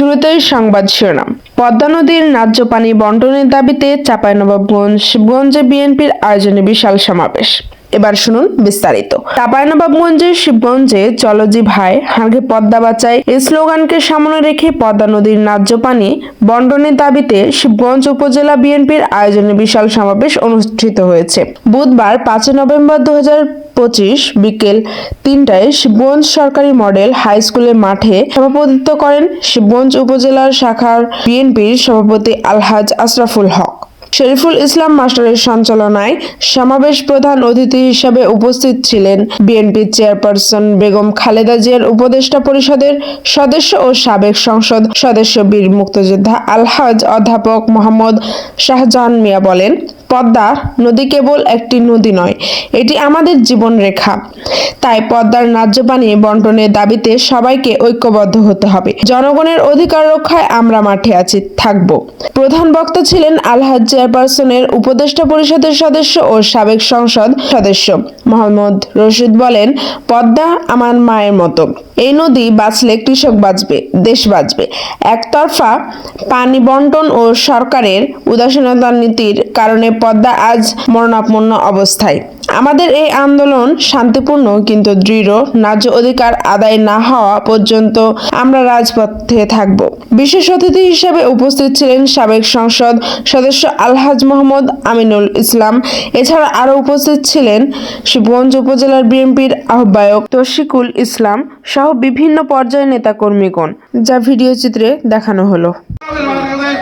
শুরুতেই সংবাদ শিরোনাম। পদ্মা নদীর ন্যায্য পানি বন্টনের দাবিতে চাঁপাইনবাবগঞ্জ গঞ্জে বিএনপির আয়োজনে বিশাল সমাবেশ। এবার শুনুন বিস্তারিত। চাঁপাইনবাবগঞ্জের শিবগঞ্জে চলজি ভাই হাঁকে পদ্মা বাঁচাই এই স্লোগানকে সামনে রেখে পদ্মা নদীর ন্যায্য পানি বন্টনের দাবিতে শিবগঞ্জ উপজেলা বিএনপির আয়োজনে বিশাল সমাবেশ অনুষ্ঠিত হয়েছে। বুধবার পাঁচই নভেম্বর দু পঁচিশ বিকেল তিনটায় শিবগঞ্জ সরকারি মডেল হাই স্কুলের মাঠে সভাপতিত্ব করেন শিবগঞ্জ উপজেলার শাখার বিএনপির সভাপতি আলহাজ আশরাফুল হক। শরীফুল ইসলাম মাস্টারের সঞ্চালনায় সমাবেশ প্রধান অতিথি হিসেবে উপস্থিত ছিলেন বিএনপি চেয়ারপারসন বেগম খালেদা জিয়ার উপদেষ্টা পরিষদের সদস্য ও সাবেক সংসদ সদস্য বীর মুক্তিযোদ্ধা আলহাজ অধ্যাপক মোহাম্মদ শাহজাহান মিয়া বলেন, পদ্মা নদী কেবল একটি নদী নয়, এটি আমাদের জীবন রেখা। তাই পদ্মার ন্যায্য পানি বন্টনের দাবিতে সবাইকে ঐক্যবদ্ধ হতে হবে। জনগণের অধিকার রক্ষায় আমরা মাঠে আছি, থাকব। প্রধান বক্তা ছিলেন আলহাজ চেয়ারপারসনের উপদেষ্টা পরিষদের সদস্য ও সাবেক সংসদ সদস্য। মোহাম্মদ রশিদ বলেন, পদ্মা আমার মায়ের মতো। এই নদী বাঁচলে কৃষক বাঁচবে, দেশ বাঁচবে। একতরফা পানি বন্টন ও সরকারের উদাসীনতার নীতির কারণে পদ্মা আজ মরণাপন্ন অবস্থায়। আমাদের এই আন্দোলন শান্তিপূর্ণ কিন্তু দৃঢ়, ন্যায্য অধিকার আদায় না হওয়া পর্যন্ত আমরা রাজপথে থাকব। বিশেষ অতিথি হিসেবে উপস্থিত ছিলেন সাবেক সংসদ সদস্য আলহাজ মোহাম্মদ আমিনুল ইসলাম। এছাড়া আরও উপস্থিত ছিলেন শিবগঞ্জ উপজেলার বিএনপির আহ্বায়ক তশিকুল ইসলাম সহ বিভিন্ন পর্যায়ের নেতাকর্মীগণ যা ভিডিও চিত্রে দেখানো হলো আমাদের বাংলাদেশ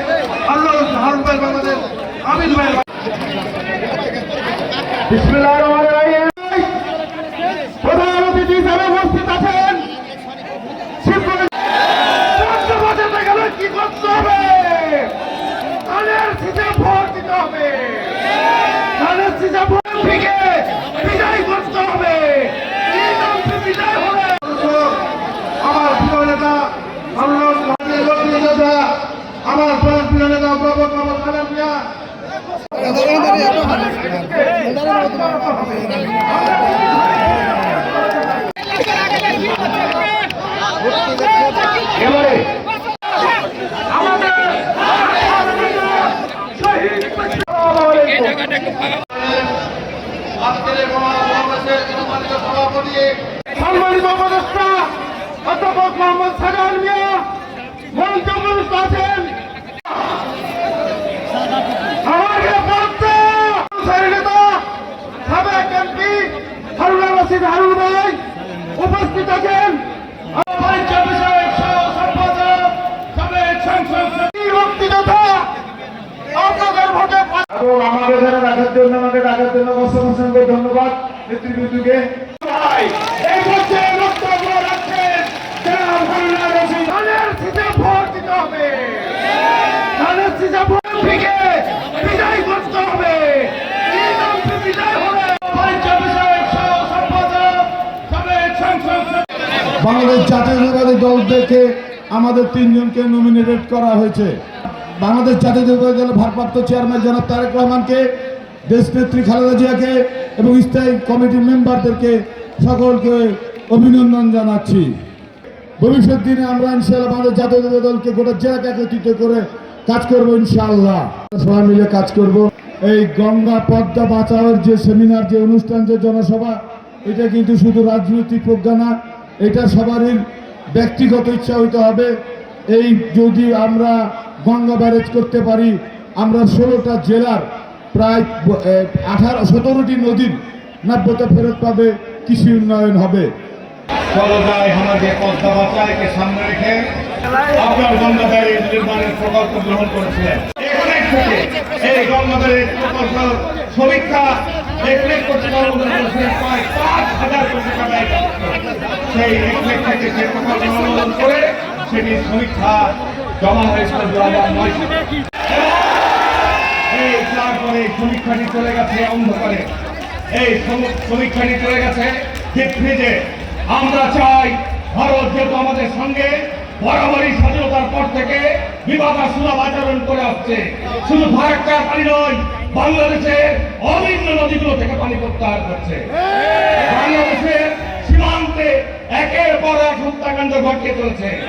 আল্লাহ হারুন ভাই বাংলাদেশ আমিন ভাই বিসমিল্লাহির রহমানির রহিম প্রধান অতিথি হিসেবে উপস্থিত আছেন শিবগঞ্জ রাজ্য বাজাতে গেলে কি করতে হবে ধানের শীতে ভোট দিতে হবে ধানের শীতে ভোট থেকে বিজয় করতে হবে এই নামে বিজয় হবে আমার প্রিয় নেতা আমার প্রিয় নেতা আমার প্রিয় নেতা প্রবত মোহাম্মদ খালেদ মিয়া এবারে আমাদের শহীদ আজকের এই মহাসমাবেশের সম্মানিত উপদেষ্টা অধ্যাপক মোহাম্মদ সাজান মিয়া মঞ্চ উপস্থিত আছেন আমাকে বলতে অনুসারী নেতা সাবেক এমপি হারুন রশিদ হারুন ভাই উপস্থিত আছেন বাণিজ্য বিষয়ক সহ সম্পাদক সাবেক সংসদ সচিব মুক্তিযোদ্ধা আপনাদের ভোটে এবং আমাদের এখানে রাখার জন্য আমাকে ডাকার জন্য অসংখ্য অসংখ্য ধন্যবাদ নেতৃবৃন্দকে এই পর্যায়ে বক্তব্য রাখছেন জনাব হারুন রশিদ ধানের শীতে ভোট দিতে হবে ধানের শীতে ভোট থেকে বিজয় করতে হবে এই নামে বিজয় হবে বাণিজ্য বিষয়ক সহ সম্পাদক সাবেক সংসদ সচিব বাংলাদেশ জাতীয়তাবাদী দল থেকে আমাদের তিনজনকে নমিনেটেড করা হয়েছে। বাংলাদেশ জাতীয়তাবাদী দলের ভারপ্রাপ্ত চেয়ারম্যান জনাব তারেক রহমানকে দেশনেত্রী খালেদা জিয়াকে এবং স্থায়ী কমিটির মেম্বারদেরকে সকলকে অভিনন্দন জানাচ্ছি। ভবিষ্যৎ দিনে আমরা ইনশাআল্লাহ বাংলাদেশ জাতীয়তাবাদী দলকে গোটা জেলাকে একত্রিত করে কাজ করব ইনশাআল্লাহ। সবাই মিলে কাজ করব। এই গঙ্গা পদ্মা বাঁচাওয়ার যে সেমিনার, যে অনুষ্ঠান, যে জনসভা, এটা কিন্তু শুধু রাজনৈতিক প্রজ্ঞা না, এটা সবারই ব্যক্তিগত ইচ্ছা হইতে হবে। এই যদি আমরা গঙ্গা ব্যারেজ করতে পারি, আমরা ষোলোটা জেলার প্রায় আঠারো, সতেরোটি নদীর নাব্যতা ফেরত পাবে কৃষি উন্নয়ন হবে। সামনে রেখে আপনার গঙ্গাধারী নির্মাণের প্রকল্প গ্রহণ করেছিলেন এই গঙ্গাধারী প্রকল্প সেই প্রকল্প করে সেটি সমীক্ষা জমা হয়েছিল দু হাজার নয় এই সমীক্ষাটি চলে গেছে অন্ধকারে। এই সম- সমীক্ষাটি চলে গেছে ডিপ ফ্রিজে আমরা চাই ভারত যেহেতু আমাদের সঙ্গে, বরাবরই স্বাধীনতার পর থেকে বিবাদা সুলভ আচরণ করে আসছে। শুধু ফারাক্কার পানি নয়, বাংলাদেশের অভিন্ন নদীগুলো থেকে পানি প্রত্যাহার করছে। বাংলাদেশের সীমান্তে একের পর এক হত্যাকাণ্ড ঘটিয়ে চলছে।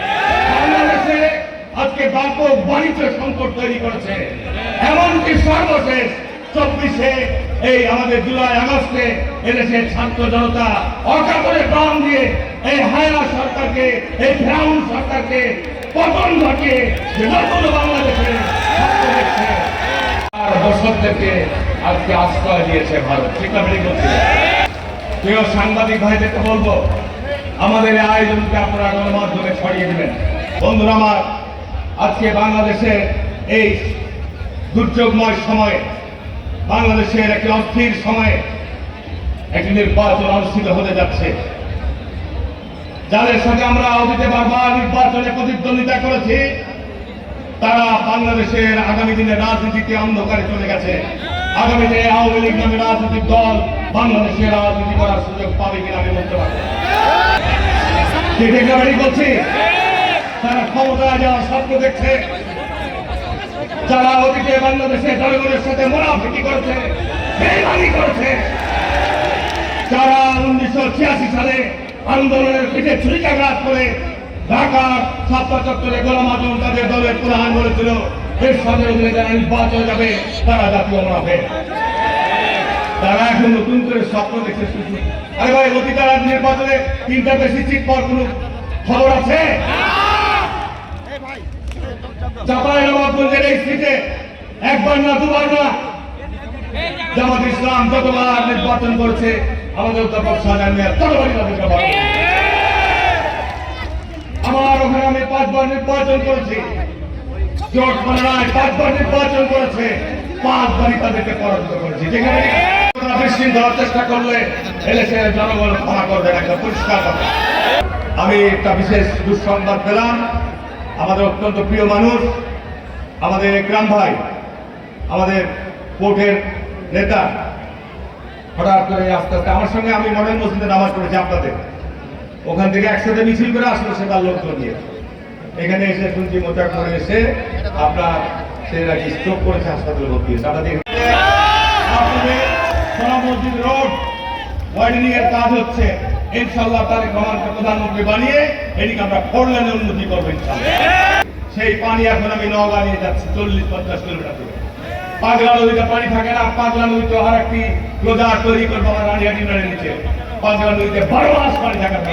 বাংলাদেশে আজকে ব্যাপক বাণিজ্য সংকট তৈরি করেছে। এমনকি সর্বশেষ চব্বিশে এই আমাদের জুলাই আগস্টে এদেশের ছাত্র জনতা অকাতরে প্রাণ দিয়ে এই হায়না সরকারকে, এই ফ্রাউন সরকারকে পতন ঘটিয়ে নতুন বাংলাদেশে আর দর্শকদেরকে আজকে আশ্রয় দিয়েছে ভারত। ঠিক না প্রিয় সাংবাদিক ভাইদেরকে বলব। আমাদের এই আয়োজনকে আপনারা গণমাধ্যমে ছড়িয়ে দিবেন। বন্ধুরা আমার, আজকে বাংলাদেশের এই দুর্যোগময় সময়ে, বাংলাদেশের একটি অস্থির সময়ে একটি নির্বাচন অনুষ্ঠিত হতে যাচ্ছে। যাদের সাথে আমরা অতীতে বারবার নির্বাচনে প্রতিদ্বন্দ্বিতা করেছি, তারা বাংলাদেশের আগামী দিনে রাজনীতিতে অন্ধকারে চলে গেছে। আগামীতে আওয়ামী লীগ নামে রাজনৈতিক দল বাংলাদেশে রাজনীতি করার সুযোগ পাবে কিনা আমি বলতে পারি বলছি। তারা ক্ষমতায় যাওয়ার স্বপ্ন দেখছে। যারা অতীতে বাংলাদেশের জনগণের সাথে মোনাফিকি করেছে, বেইমানি করেছে, যারা উনিশশো ছিয়াশি সালে আন্দোলনের পিঠে ছুরিকাঘাত করে ঢাকার ছাত্র চত্বরে গোলাম আজম তাদের দলের প্রধান বলেছিল, এর সাথে যারা নির্বাচন যাবে, তারা জাতীয় মনাফে তারা এখন নতুন করে স্বপ্ন দেখছে শুধু। আরে ভাই রাজ নির্বাচনে তিনটা বেশি পাওয়ার কোনো খবর আছে? আমার ওখানে আমি পাঁচবার পাঁচবার করেছে। পাঁচবারই তাদেরকে পরাজিত করেছি। যেখানে বিশৃঙ্খলার চেষ্টা জনগণ পরিষ্কার আমি একটা বিশেষ দুঃসংবাদ পেলাম। আমাদের অত্যন্ত প্রিয় মানুষ, আমাদের গ্রাম ভাই, আমাদের কোর্টের নেতা। হঠাৎ করে আস্তে আস্তে আমার সঙ্গে আমি মডেল মসজিদে নামাজ পড়েছি আপনাদের। ওখান থেকে একসাথে মিছিল করে আসলো সে তার লোকজন নিয়ে। এখানে এসে শুনছি মোটা করে এসে আপনার সে নাকি স্ট্রোক করেছে হাসপাতালে ভর্তি হয়েছে। আপনাদের সোনা মসজিদ রোড ওয়াইডেনিং এর কাজ হচ্ছে। ইনশাল্লাহ তারেক রহমানকে প্রধানমন্ত্রী বানিয়ে এদিকে আমরা ফোর লেনের উন্নতি করব সেই পানি এখন আমি নওগাঁ নিয়ে যাচ্ছি, চল্লিশ পঞ্চাশ কিলোমিটার দূরে। পাগলা নদীতে পানি থাকে না, পাগলা নদীতে আর একটি রোজা তৈরি করব আমার রানিয়াটি নদীর নিচে। পাগলা নদীতে বারো মাস পানি থাকার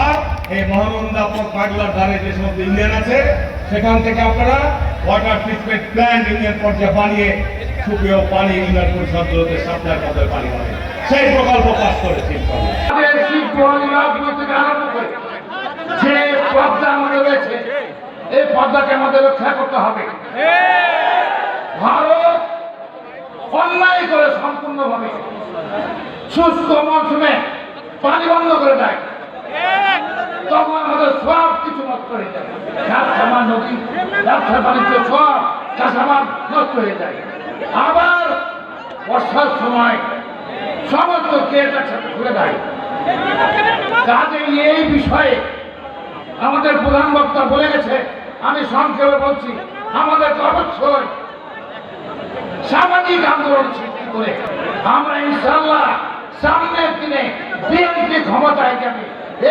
আর এই মহানন্দা পাগলার ধারে যে সমস্ত ইউনিয়ন আছে, সেখান থেকে আপনারা ওয়াটার ট্রিটমেন্ট প্ল্যান্ট ইউনিয়ন পর্যায়ে বানিয়ে সুপেয় পানি ইউনিয়ন পরিষদগুলোতে সাপ্লাই করতে পানি হবে সেই প্রকল্প পাস করেছি। যে পদ্মা আমাদের রয়েছে, এই পদ্মাকে আমাদের রক্ষা করতে হবে। ভারত অন্যায় করে সম্পূর্ণভাবে শুষ্ক মৌসুমে পানি বন্ধ করে দেয়। তখন আমাদের সব কিছু নষ্ট হয়ে যায়। ব্যবসা নদী ব্যবসা বাণিজ্য সব চাষাবাদ নষ্ট হয়ে যায়। আবার বর্ষার সময় সমস্ত একসাথে ঘুরে দেয় কাজে এই বিষয়ে আমাদের প্রধান বক্তা বলে গেছে, আমি সংক্ষেপে বলছি, আমাদের অবশ্যই সামাজিক আন্দোলন সৃষ্টি করে আমরা ইনশাল্লাহ সামনের দিনে বিএনপি ক্ষমতায় যাবে।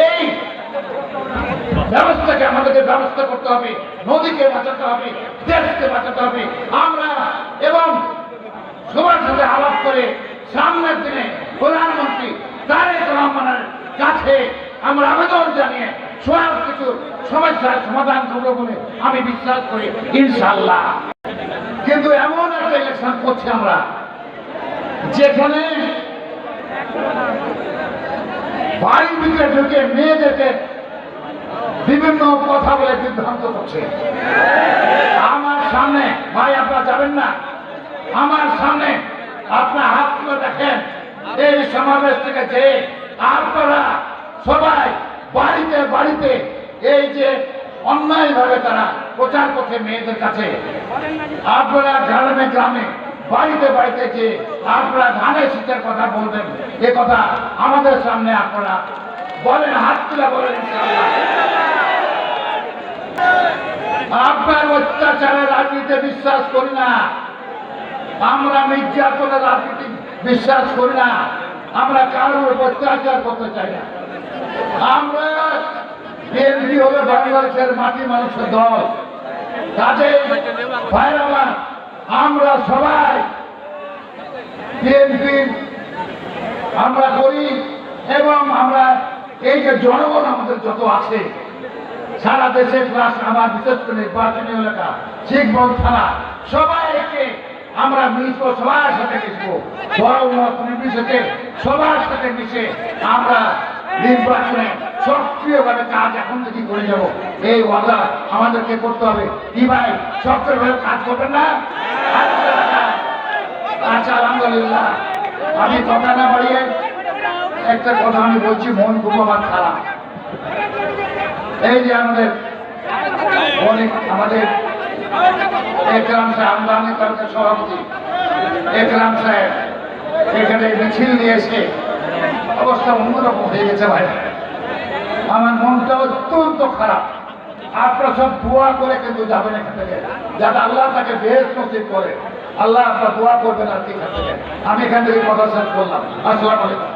এই ব্যবস্থাকে আমাদেরকে ব্যবস্থা করতে হবে, নদীকে বাঁচাতে হবে, দেশকে বাঁচাতে হবে। আমরা এবং সবার সাথে আলাপ করে সামনের দিনে প্রধানমন্ত্রী তারেক রহমানের কাছে আমরা আবেদন জানিয়ে সব কিছু সমস্যার সমাধান করব বলে আমি বিশ্বাস করি ইনশাল্লাহ কিন্তু এমন একটা ইলেকশন করছি আমরা, যেখানে বাড়ির ভিতরে ঢুকে মেয়েদেরকে বিভিন্ন কথা বলে বিভ্রান্ত করছে। আমার সামনে, ভাই, আপনারা যাবেন না? আমার সামনে আপনার হাত তুলে দেখেন। এই সমাবেশ থেকে যে আপনারা সবাই বাড়িতে বাড়িতে এই যে অন্যায়ভাবে তারা প্রচার করছে মেয়েদের কাছে আপনারা গ্রামে গ্রামে, বাড়িতে বাড়িতে যে আপনারা ধানের শীতের কথা বলবেন, এ কথা আমাদের সামনে আপনারা বলেন, হাত তুলে বলেন। আপনার অত্যাচারের রাজনীতিতে বিশ্বাস করি না আমরা নির্যাতনের রাজনীতি বিশ্বাস করি না, আমরা কারোর অত্যাচার করতে চাই না। আমরা বিএনপি হলো বাংলাদেশের মাটি মানুষের দল। আমার, আমরা সবাই বিএনপি, আমরা করি এবং আমরা এই যে জনগণ আমাদের যত আছে, সারা দেশে প্লাস আমার বিশেষ করে নির্বাচনী এলাকা শিখবন থানা সবাইকে আমরা মিশবো, সবার সাথে মিশবো। বড় নির্বিশেষে সবার সাথে মিশে আমরা নির্বাচনে সক্রিয়ভাবে কাজ এখন থেকে করে যাব। এই ওয়াদা আমাদেরকে করতে হবে। কি ভাই সক্রিয়ভাবে কাজ করবেন না? আচ্ছা আলহামদুলিল্লাহ। আমি কথা না বাড়িয়ে একটা কথা আমি বলছি, মন খুব আমার খারাপ। এই যে আমাদের অনেক আমাদের একরাম সাহেব, আমদানি কর্মের সভাপতি একরাম সাহেব, এখানে মিছিল নিয়ে এসে অবস্থা অন্যরকম হয়ে গেছে ভাই। আমার মনটা অত্যন্ত খারাপ। আপনারা সব দোয়া করে কিন্তু যাবেন এখান থেকে। যাতে আল্লাহ তাকে বেশ নসিব করে। আল্লাহ আপনার দোয়া করবেন আর কি আমি এখান থেকে কথা শেষ করলাম। আসসালামু আলাইকুম।